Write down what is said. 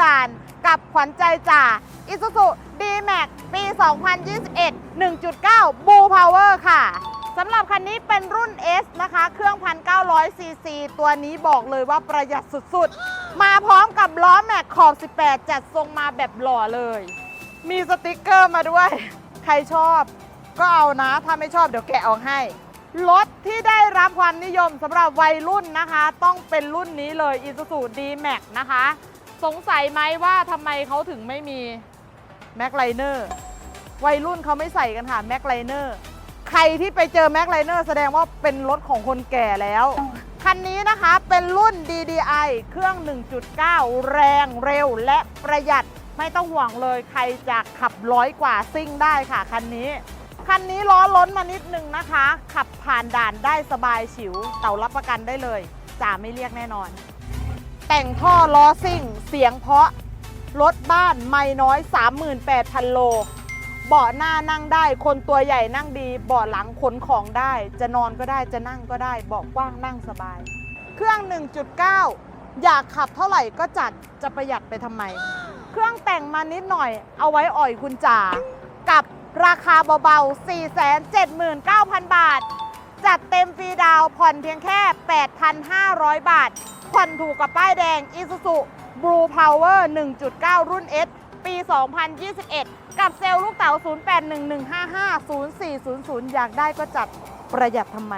ด่าน กับขวัญใจจ่า Isuzu D-Max ปี 2021 1.9 Blue Power ค่ะสำหรับคันนี้เป็นรุ่น S นะคะ เครื่อง 1,900 ซีซี ตัวนี้บอกเลยว่าประหยัดสุดๆ มาพร้อมกับล้อแม็กขอบ 18 จัดทรงมาแบบหล่อเลย มีสติกเกอร์มาด้วย ใครชอบก็เอานะ ถ้าไม่ชอบเดี๋ยวแกะออกให้ รถที่ได้รับความนิยมสำหรับวัยรุ่นนะคะ ต้องเป็นรุ่นนี้เลย Isuzu D-Max นะคะ สงสัยไหมว่าทำไมเขาถึงไม่มีแม็กไลเนอร์วัยรุ่นเขาไม่ใส่กันค่ะแม็กไลเนอร์ใครที่ไปเจอแม็กไลเนอร์แสดงว่าเป็นรถของคนแก่แล้ว คันนี้นะคะเป็นรุ่น DDI เครื่อง 1.9 แรงเร็วและประหยัดไม่ต้องห่วงเลยใครจะขับร้อยกว่าซิ่งได้ค่ะคันนี้ คันนี้ล้อล้นมานิดนึงนะคะ ขับผ่านด่านได้สบายฉิว เต่ารับประกันได้เลยจ่าไม่เรียกแน่นอน แต่งท่อล้อซิ่ง เสียงเพาะ รถบ้านไม่น้อย 38,000 โล เบาะหน้านั่งได้ คนตัวใหญ่นั่งดี เบาะหลังขนของได้ จะนอนก็ได้จะนั่งก็ได้ เบาะกว้างนั่งสบาย เครื่อง 1.9 อยากขับเท่าไหร่ก็จัดจะประหยัดไปทำไม เครื่องแต่งมานิดหน่อย เอาไว้อ่อยคุณจ๋ากับราคาเบาๆ 479,000 บาท ผ่อนเพียงแค่ 8,500 บาท ผ่อนถูกกับป้ายแดง Isuzu Blue Power 1.9 รุ่น S ปี 2021 กับเซลล์ลูกเต๋า 0811550400 อยากได้ก็จัดประหยัดทำไม